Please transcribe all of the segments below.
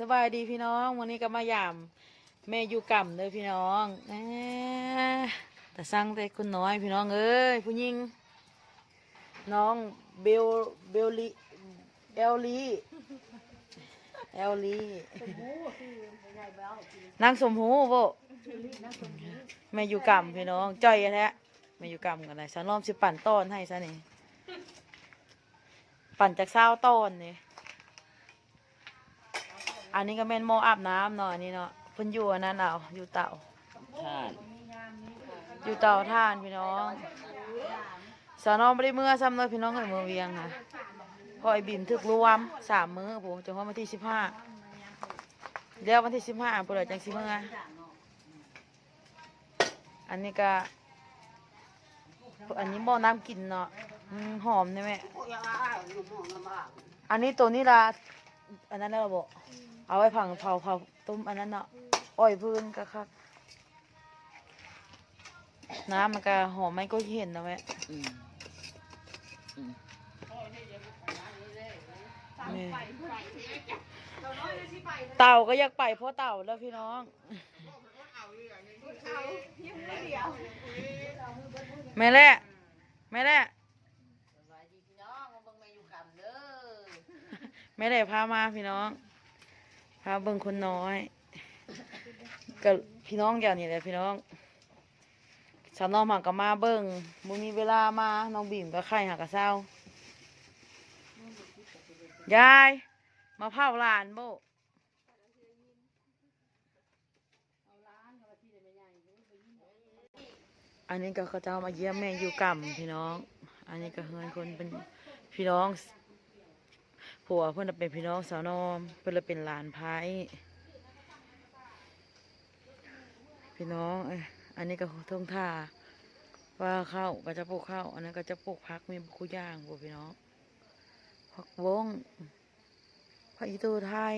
สบายดีพี่น้องวันนี้ก็มายามแม่อยู่ก่ำเลยพี่น้องแหน่แต่สั่งแต่คนน้อยพี่น้องเอ้ยผู้หญิงน้องเบลเบลลีเอลลีเอลลีนางสมหูโบแม่อยู่ก่ำพี่น้องจ้อยแท้แม่อยู่ก่ำกันเลยฉันล้อมสิปั่นต้อนให้ซะนี่ปั่นจากเศร้าต้นนี่ อันนี้ก็เป็นหม้ออาบน้ำเนาะอันนี้เนาะเพิ่นอยู่อันนั้นเอาอยู่เตาท่านอยู่เตาท่านพี่น้องสาวน้องไม่ได้เมื่อซ้ำเลยพี่น้องเอ้ยมือเวียงนะเพอไอ้บินถึกรวมสามมื้อผมจนว่าวันที่สิบห้าเดี๋ยววันที่สิบห้าเปิดจังสิเมื่ออันนี้ก็อันนี้หม้อน้ำกินเนาะอืมหอมใช่ไหมอันนี้ตัวนี้ละอันนั้นเราบอก เอาไว้ผังเผาเผาต้มอันนั้นเนาะอ้อยพื้นก็ครับน้ำมันก็หอมไหมก็เห็นนะแม่อืมอืมแม่เต่าก็อยากไปเพราะเต่าแล้วพี่น้อง แม่แร่แม่แร่สบายดีพี่น้องมาเบิ่งแม่อยู่กันเด้อแม่แร่พามาพี่น้อง พาเบิ่งคนน้อยก็พี่น้องอย่างนี้แหละพี่น้องสาวน้องหักก็มาเบิ่งบ่มีเวลามาน้องบีมก็ไข่หักกะเศร้ายายมาเผาหลานโบอันนี้ก็เขาจ้ามาเยี่ยมแม่อยู่กำพี่น้อง อันนี้ก็เฮือนคนเป็นพี่น้อง ผัวเพื่อนเป็นพี่น้องสาวนอม เพื่อนเป็นหลานไพ่พี่น้องอันนี้ก็ทงท่าว่าข้าวก็จะปลูกข้าวอันนั้นก็จะปลูกพักมีคู่ย่างพวกพี่น้องผักวงผักอีตูไทย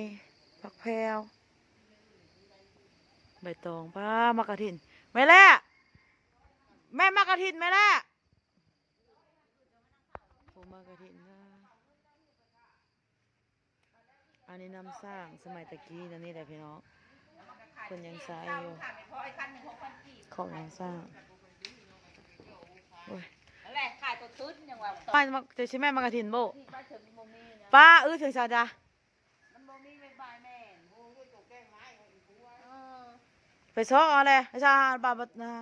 ผักแพรวใบตองป้ามากระถินไม่แล่แม่มากระถินไม่แล่ผมมากระถินนะ อันนี้น้ำสร้างสมัยตะกี้นั่นนี่แหละพี่น้องคนยังใช้อยู่ของน้ำสร้างโอ้ยนั่นแหละขายตัวขึ้นยังว่าป้ามาจะใช่แม่มากระถินโบที่ป้าถึงโมมีนะป้าเออถึงชาจ้ะมันโมมีไม่บายแม่นโอ้ยตกแก้งไม้เออไปซ้อเอาเลยไอ้ชาบาบัดนะ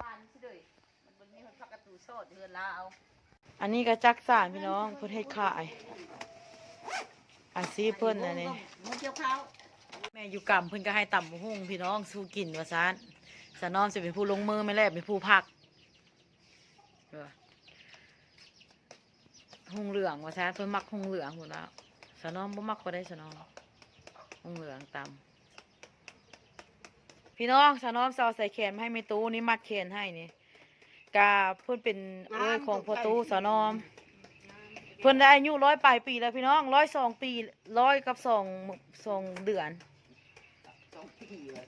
บ้านสิเด้ยมันบ่มีคนพักกระตูโซดเฮือนลาวอันนี้ก็จักสานพี่น้องเพื่อให้ขาย อาซีเพิ่นอันนี้มันเกี่ยวข้าวแม่อยู่กำเพิ่นก็ให้ต่ำหุ่งพี่น้องสู้กินว่าซานสะน้อมจะเป็นผู้ลงมือไม่แลกเป็นผู้พักหุ่งเหลืองว่าซานเพิ่นมักหุ่งเหลืองหมดแล้วสะน้อมบ่มักก็ได้สะน้อมหุ่งเหลืองต่ำพี่น้องสะน้อมเสาใส่แขนให้แม่ตู้นี่มัดแขนให้นี่กาเพิ่นเป็นเอ้ยของพ่อตู้สะน้อม พิ่นได้อายุร้อยปลายปีแล้วพี่น้องร้อยสองปีร้อยกับสองสองเดือน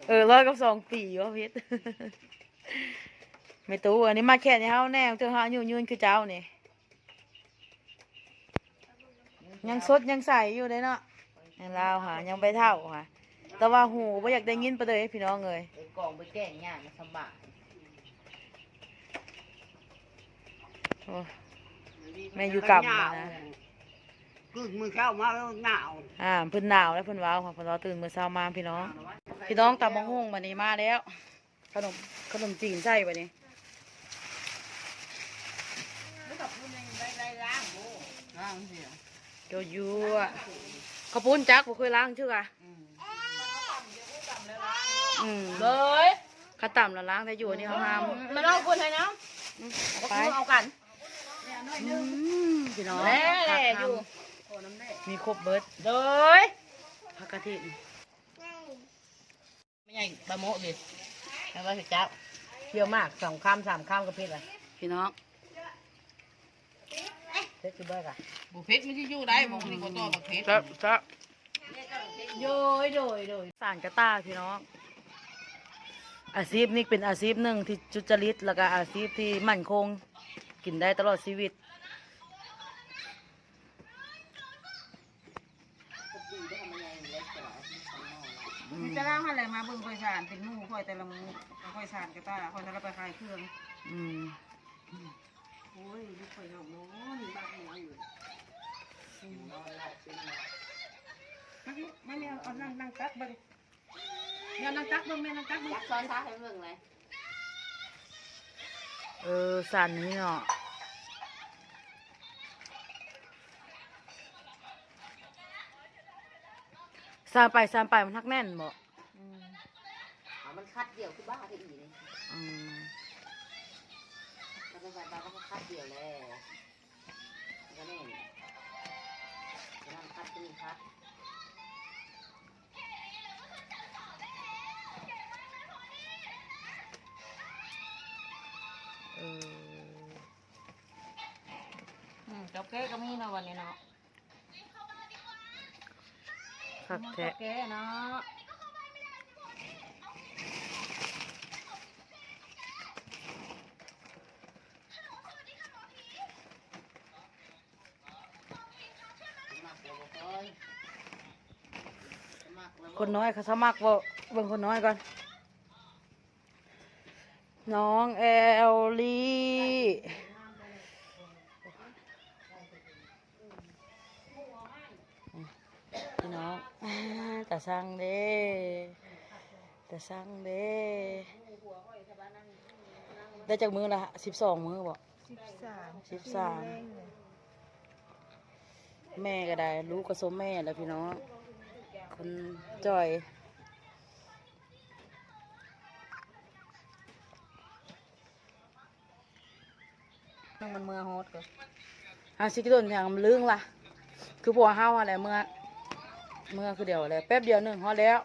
เออร้อยกับสองปีวะพิษไม่ตู้อันนี้มาแค่นี้เฮาแน่เจอหาอยู่ยืนคือเจ้านี่ยังสดยังใสอยู่เลยเนาะยังลาวหายังไปเท่าค่ะ แต่ว่าหูบ่อยากได้ยินไปเลยพี่น้องเลยไอ้กล่องไปแก้งย่างมันสบายโอ้ แม่อยู่กับมานะ คือมือเข้ามาแล้วหนาวอ่าเพิ่นหนาวแล้วเพิ่นว้าวค่ะเพิ่นรอตื่นมื้อเช้ามาพี่น้อง พี่น้องตำมะฮุ่งบัดนี้มาแล้ว ขนมขนมจีนใส่บัดนี้ร่างเสียโยยูอะข้าวปุ้นจักบ่เคยล้างชื่ออะอืมเลยข้าวต่ำแล้วล้างแต่อยู่นี่เขาห้ามมันเอาคนให้นะอืมก็ไปคือเอากันอืม พี่น้องแน่ผักอยู่ทำมีครบเบิดเลยผักกะทิไม่ใช่บะโมะดิแล้วว่าสิเจ้าเที่ยวมากสองคำสามคำก็เพ็ดเลยพี่น้องเพ็ดคือเบิกอะบุเพชรไม่ได้อยู่ได้มองนี่ก็ตัวบักเพชรจะจะโดยโดยโดยสารกระต้าพี่น้องอาชีพนี้เป็นอาชีพหนึ่งที่จุจริตแล้วก็อาชีพที่มั่นคง กินได้ตลอดชีวิตมีตารางอะไรมาเบิ่งค่อยสานเป็นหมู่ค่อยแต่ละหมู่ค่อยสานกระตาค่อยแต่ละไปขายเครื่องอืมโอ้ยลูกค่อยนอนนอนบ้านหมออยู่มาดิมาแม่เอานั่งนั่งตักบ่ดิแม่นั่งตักเบิ่งแม่นั่งตักเบิ่งยักซ้อนท้าให้เบิ่งเลย เออสั่นนี่เนาะซานไปซานไปมันทักแน่นบ่อ๋อมันคัดเดี่ยวคือบ้าที่อีนี่อืมมันเป็นแบบบ้าก็คัดเดี่ยวแล้วก็แน่นจะนั่งคัดก็มีคัด แก่ก็มีเนาะวันนี้เนาะคักแท้เจ้าแก่เนาะครแล้วบ่ค่อยสมัครแล้วบ่คนน้อยเขาสมัครบ่เบิ่งคนน้อยก่อน น้องแอลลี่พี่น้องอ่าแต่ สั่งเด้แต่สั่งเด้ได้จากมือละสิบสองมือบ่สิบสามสิบสามแม่ก็ได้ลูกก็สมแม่แล้วพี่น้องคนจ่อยนึงมันเมื่อโฮดก็อาสิกิโดนอย่างมันลึงล่ะ คือผัวเฮาอะไรเมื่อ เมื่อคือเดียวอะไรแป๊บเดียวหนึ่งฮอดแล้ว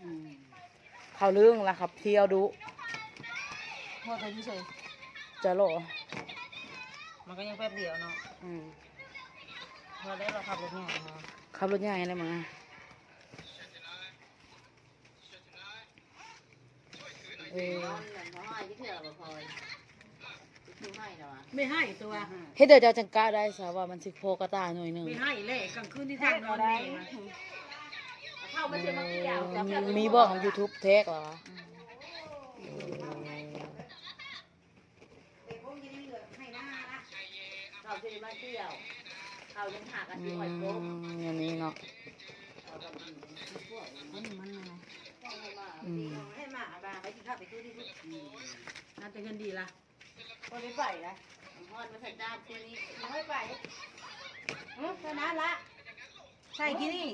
อืมเขาลึงล่ะครับเที่ยวดูโฮดก็อยู่เฉยจะโหลมันก็ยังแป๊บเดียวเนาะอืมพอได้เราขับรถใหญ่มา ขับรถใหญ่เลยมั้งเออ นอนเหมือนน้อยที่เถื่อบ่ค่อยคือให้แล้วอะ ไม่ให้ตัว เฮ็ดเดี๋ยวจะจังกล้าได้สาว่ามันสิโพกระตายหน่อยหนึงไม่ให้เลยกลางคืนที่ทางนอนนี่นะเข้ามาเชื่อมาเกี่ยวมีมีบอกของ YouTube แท็กเหรอเข้าเชื่อมาเกี่ยวเข้ายังหากันอืที่หอยโป๊กมอย่างนี้เนาะมันมันนะอืมให้มาบาไปกินข้าวไปคืนที่น่าจะเงินดีละ คนไม่ไปนะฮอดมาสัญญาณตัวนี้ไม่ไปเออชนะละใช่กินนี่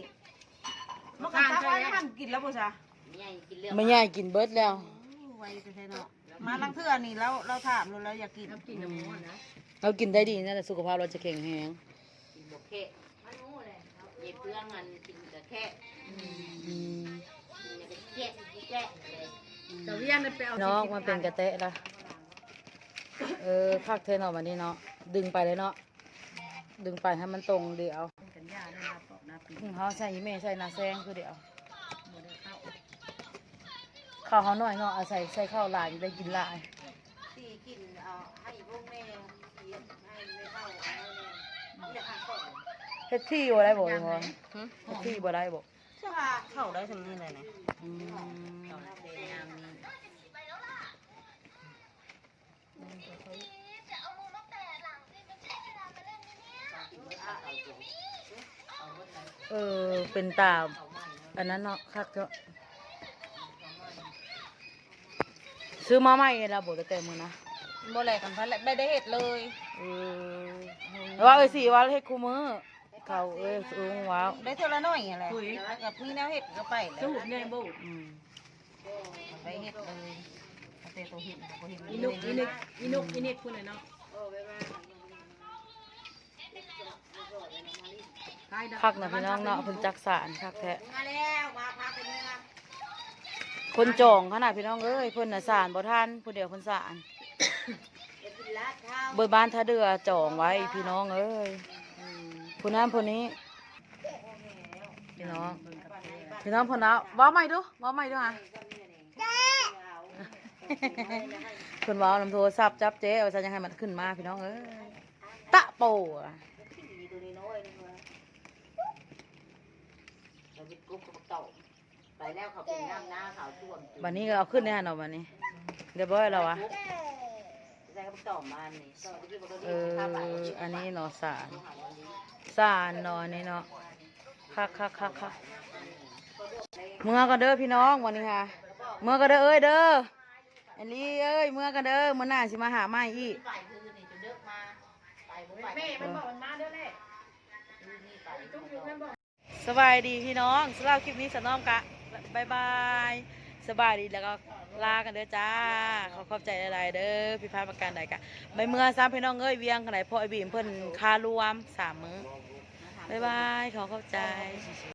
มันก็ตาว่าทำกินแล้วป่ะจ๊ะไม่ใหญ่กินเรื่องไม่ใหญ่กินเบิดแล้วไวจะใช่เนาะมาลังเทื่อนี่แล้วเราถามเราแล้วอยากกินกินน้ำมันนะเรากินได้ดีนะแต่สุขภาพเราจะแข็งแรงกินบกแค่มันรู้เลยเย็บเพื่องมันกินแต่แค่อืมแค่แค่เลยจะเรียนไปเอาน้องมันเป็นกระเตะละ เออพักเทนออกมานี่เนาะดึงไปเลยเนาะดึงไปให้มันตรงเดียวสัญญาได้รับปอกนาปีอืมเขาใส่อีเมใส่นาแซงคือเดียวบ่ได้เข้าข้าวเขาหน่อยเนาะเอาใส่ใส่ข้าวหลายได้กินหลายตีกินเอาให้พวกแม่ตีให้ไม่เข้าเอาแม่อยากหาก่อนเฮ็ดที่บ่ได้บ่พอเฮ็ดที่บ่ได้บ่เข้าได้ทำนี่เลยนะอืม เข้าได้เป็นยามนี้เออ เป็นตา อันนั้นเนาะคักเนาะซื้อมาใหม่แล้วบ่ได้แต่มื้อนะบ่แลกันพันแหละได้ได้เห็ดเลยเออว่าเอ้ยสิว่าเฮ็ดคู่มือเขาเอ้ยสูงว้าวได้เท่าละน้อยอะไรกับมีแนวเห็ดก็ไปแล้วสูบในบุอืม ไปเห็ดเลยเอา แต่ตัวเห็ดตัวเห็ดอีนุกอีนิกอีนุกอีนิกคุณเนาะคักนะพี่น้องเนาะเพิ่นจักสารคักแท้มาแล้วมาพาไปเนื้อคนจองขนาดพี่น้องเอ้ยเพิ่นน่ะสารบ่ทันผู้เดียวเพิ่นสารจะกินลาดข้าวเบิดบ้านท่าเรือจองไว้พี่น้องเอ้ยผู้นั้นผู้นี้ พี่น้อง พี่น้องพนเอาเว้าใหม่ดูเว้าใหม่ดูฮะ เพิ่นเว้านำโทรศัพท์จับเจ๊ว่าจะยังให้มันขึ้นมาพี่น้องเอ้ยตะโปอะตัวนี้น้อยนึงเลยเราไปกุ๊กกับเต่าไปแล้วเขาเป็นน้ำหน้าเขาท่วมจุดวันนี้ก็เอาขึ้นแน่นอนวันนี้เรียบร้อยแล้ววะได้ก็ต่อมานี่ต่อที่บอกเอว่าข้าไปออันนี้เนาะสารโทรหาวันนี้สารเนาะอันนี้เนาะคักคักคักคักเมื่อกันเด้อพี่น้องวันนี้ค่ะ เมื่อกันเด้อเอ้ยเด้อไอ้ลีเอ้ยเมื่อกันเด้อมื่อหน้าสิมาหามาอีกไปคือนี่จะเลิกมาไปบ่ไปแม่มันบอกมันมาเด้อแหละคือนี่ไปจุกอยู่มันบอกสบายดีพี่น้องสำหรับคลิปนี้สนอมกะบายบายสบายดีแล้วก็ลากันเด้อจ้าขอขอบใจหลายๆเด้อพี่พาประการใดกะใบเมื่อซ้ำพี่น้องเอ้ยเวียงกันไหนพ่อไอ้บีมเพิ่นคารวมสามมื้อบายบายขอขอบใจ